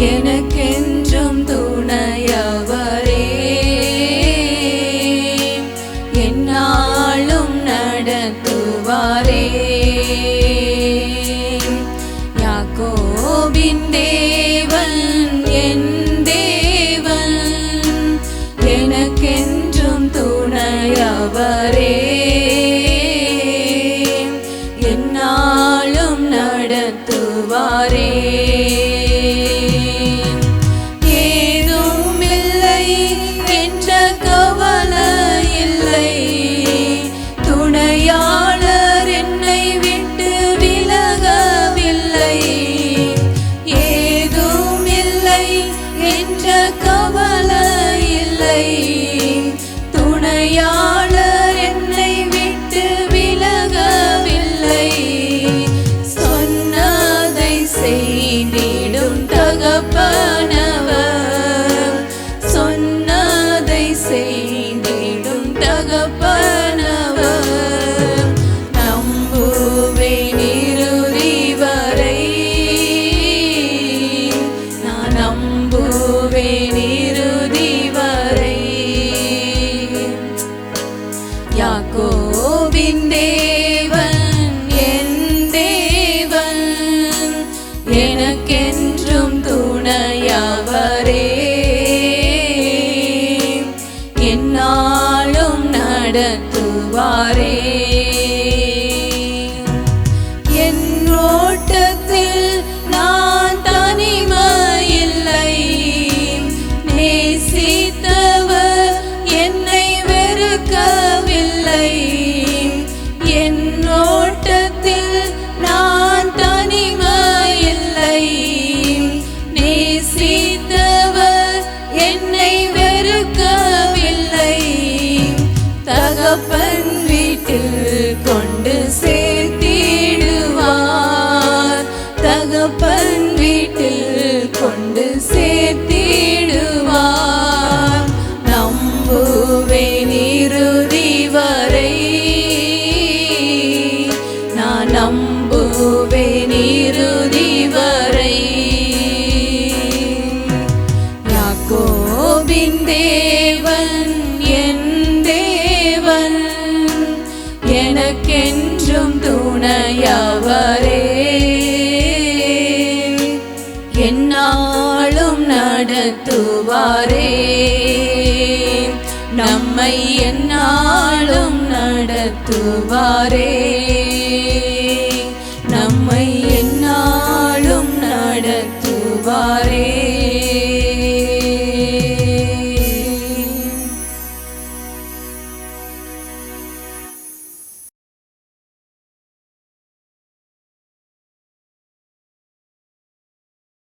எனக்கென்றும் துணையவரே. என்னாலும் நடத்துவாரே. யாக்கோபின் தேவன் என் தேவன் எனக்கென்றும் துணையவரே. என்னாலும் நடத்துவாரே. द्वारे தகப்பன் வீட்டில் கொண்டு சேர்த்திடுவார். நம்புவே நிறுதி வரை. நான் நம்புவே நிறுதி வரை. யாக்கோபின் தேவன் நடத்துவாரே. நம்மை என்னாலும் நடத்துவாரே.